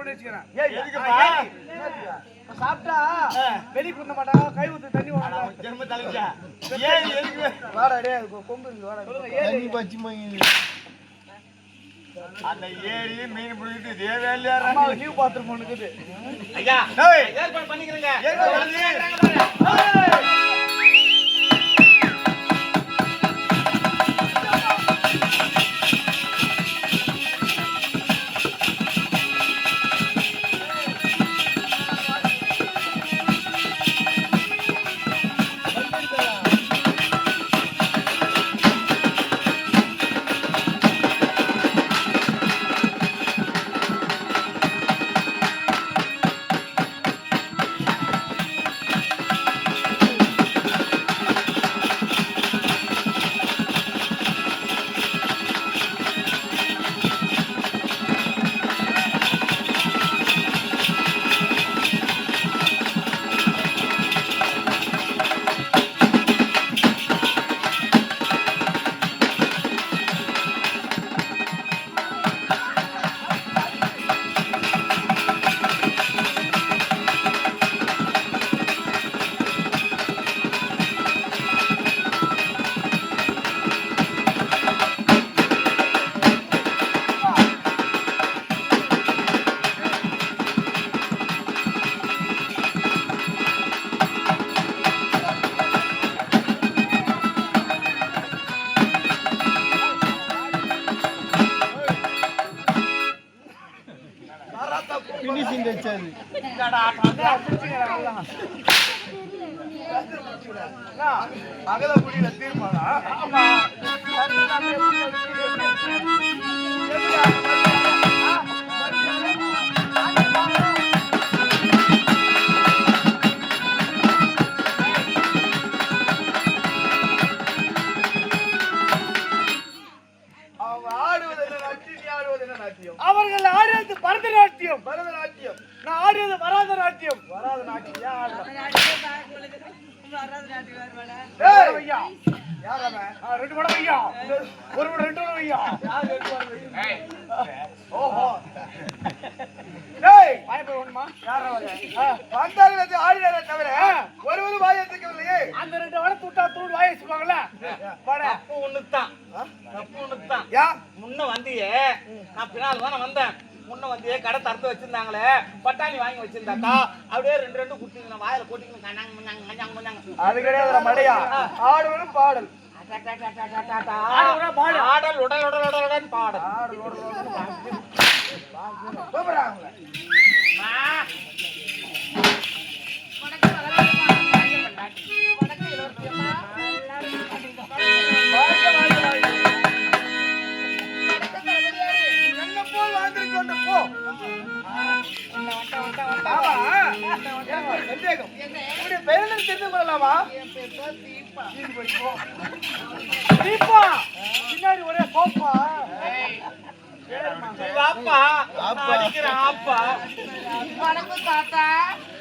பண்ணி வச்சுக்கிறேன் ஏய், எதுக்குப்பா? என்னத்துக்கு? இப்ப சாப்பிட்டா ஆ. வெளி குந்த மாட்டாங்க கை ஊத்து தண்ணி ஜென்ம தலைவிச்சா. ஏய், எதுக்கு? வாடா டே கொம்பு இருக்கு, வாடா அந்த ஏரி மீன் பிடிக்கிட்டு இதே நீ? லீவ் பாத்ரூம் ஒன்று இருக்குது ஐயா பண்ணிக்கிறேங்க என்ன நாட்டியம். அவர்கள் ஆடுவது பரதநாட்டியம். பரதநாட்டியம். நான் ஆடுவது வராத நாட்டியம் வராத நாட்டியம் ரெண்டு மடம் ஐயா. ஒரு மடம் ரெண்டு மடம் ஐயா. ஓஹோ. டேய், வந்தார்கள் வந்து ஆடினாரே தவிர, ஒருவரும் வாயை திறக்கவில்லையே. அந்த ரெண்டு வடத்தை விட்டா தூள் வாயை? வாடா. தப்பு ஒண்ணுதான் தப்பு ஒண்ணுதான் யா, முன்ன வந்தியே. நான் பின்னால் தானே வந்தேன். முன்ன வந்தியே கடை திறந்து வச்சிருந்தாங்களே பட்டாணி வாங்கி வச்சிருந்தாக்கா அப்படியே ரெண்டு ரெண்டு குடுத்தீங்க வாயில போட்டிங்க அது கிடையாது மடையா ஆடுவதும் பாடல் பாடல் ஆடல் உடல் உடல் உடல் உடல் பாடல் தெரிந்து கொள்ளலாமா? போய். தீபா. பின்னாடி ஒரே கோப்பா. நீ வாப்பா நான் அடிக்கிறேன் ஆப்பா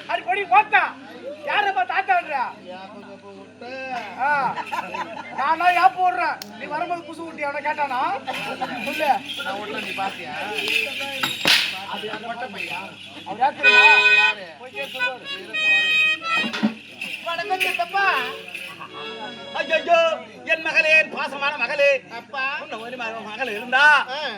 அடி பொடி கோத்தா. யாரப்பா தாத்தான்றா? ஆ. நானா யாப்பு விடுறேன். நீ வரும்போது குசு ஊட்டி அவனை கேட்டானா சொல்லு அவர் யார் தெரியுமா? போய் கேட்டு சொல்லுவாரு. வணக்கம் சித்தப்பா ஐயோ என் மகளே என் பாசமான மகளே. அப்பா. உன்ன மகள் இருந்தா.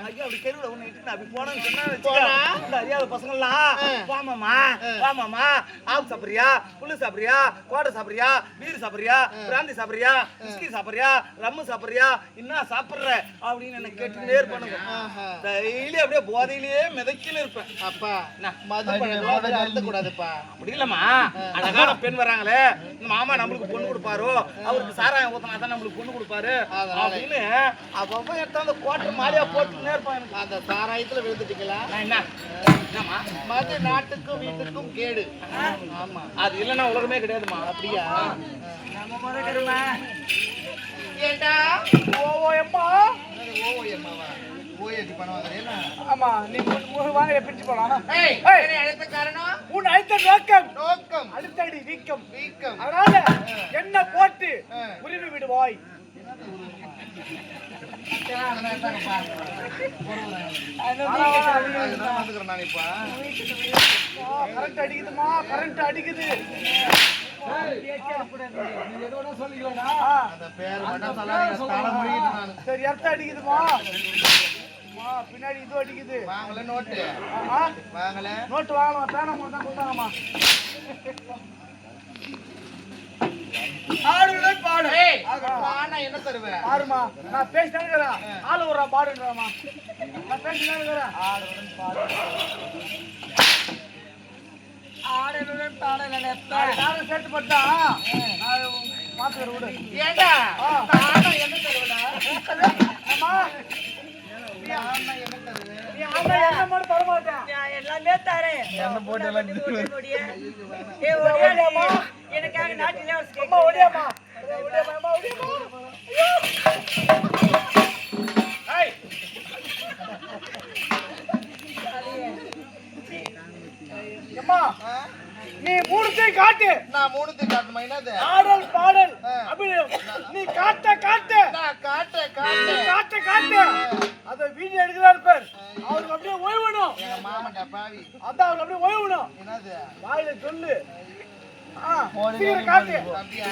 ஐயோ அப்படி தெருவுல ஒண்ணு இட்டு அப்படி போனேன்னு சொன்னா அறியாத பசங்கள்லாம் வாமாமா வாமாமா ஆப் சாப்பிடுறியா? புல்லு சாப்பிடுறியா? கோடை சாப்பிடுறியா? பீர் சாப்பிடுறியா? பிராந்தி சாப்பிடுறியா? விஸ்கி சாப்பிடுறியா? ரம்மு சாப்பிடுறியா? என்ன சாப்பிடுற? அப்படின்னு என்ன கேட்டுட்டே இருப்பானுங்க. டெய்லி அப்படியே போதையிலேயே மிதக்கின்னு இருப்பேன். அப்பா? மது அழுத்த கூடாதுப்பா அப்படி இல்லம்மா. அழகான பெண் வராங்களே. மாமா நம்மளுக்கு பொண்ணு கொடுப்பாரோ? அவருக்கு சாராயம் ஊத்தினா தான் நம்மளுக்கு பொண்ணு கொடுப்பாரு. அப்படின்னு அப்பப்ப எடுத்து அந்த கோட்டை மாலையா போட்டுன்னே இருப்பான் எனக்கு. அந்த சாராயத்துல விழுந்துட்டீங்களா? நான் என்ன? என்னம்மா? மது நாட்டுக்கும் வீட்டுக்கும் கேடு. ஆமா. அது இல்லைன்னா உலகமே கிடையாதுமா அப்படியா? நம்ம முத கருமை. ஏண்டா? ஆமா நீ மூணு மூணு வாங்க பிரிச்சு போலாம். அழைத்த காரணம்? உன் அழுத்த நோக்கம். நோக்கம். அடுத்தடி வீக்கம் வீக்கம் அதனால என்ன போட்டு ஆ. உருவி விடுவாய்? கரண்ட் அடிக்குதுமா? கரண்ட் அடிக்குது. சரி அடிக்குதுமா? பின்னாடி இது அடிக்குது. வாங்கல நோட்டு. வாங்கல. நோட்டு வாங்கலாம் பேனா மட்டும் தான் கொடுத்தாங்கம்மா ஆடுகளை பாடு வானா என்ன தருவேன் பாருமா நான் பேசிட்டே இருக்கிறேன். ஆளு ஒரு பாடுன்றாமா நான் பேசிட்டே இருக்கிறேன். ஆடுடன் பாடு. ஆடுடன் பாடல யாரும் சேர்த்து பட்டா? நான் பாத்துக்கிறேன் விடு ஏண்டா? ஆ. தானா என்ன தருவேனா அம்மா எல்லாமே தரேன் எனக்காக நாட்டிலே ஒடியாமா ஒடியாமா ஒடியாமா? நீ மூணுத்தையும் காட்டு நான் மூணுத்துக்கு காட்டுமா என்னது ஆடல் பாடல். அபிநயம் நீ காட்ட காட்ட காட்டு காட்டு காட்ட காட்ட அத வீடியோ எடுக்கிறாரு பேர். அவருக்கு அப்படியே ஓய்வணும் மாமன்டா பாவி. அதான் அவருக்கு அப்படியே ஓய்வணும் என்னது? வாயில சொல்லு. காட்டு. அப்படியா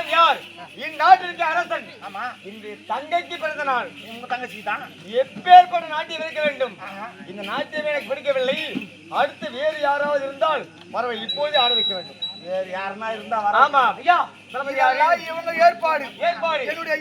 நான் யார்? இந்நாட்டிற்கு அரசன். ஆமா. இன்று தங்கைக்கு பிறந்த நாள். உங்க தங்கச்சி தான்? எப்பேற்பட்ட நாட்டியம் இருக்க வேண்டும். இந்த நாட்டியம் எனக்கு பிடிக்கவில்லை. அடுத்து வேறு யாராவது இருந்தால் வரவை இப்போது ஆட வைக்க வேண்டும். வேறு யாருன்னா இருந்தா ஆமா. ஐயா இவங்க ஏற்பாடு. ஏற்பாடு. என்னுடைய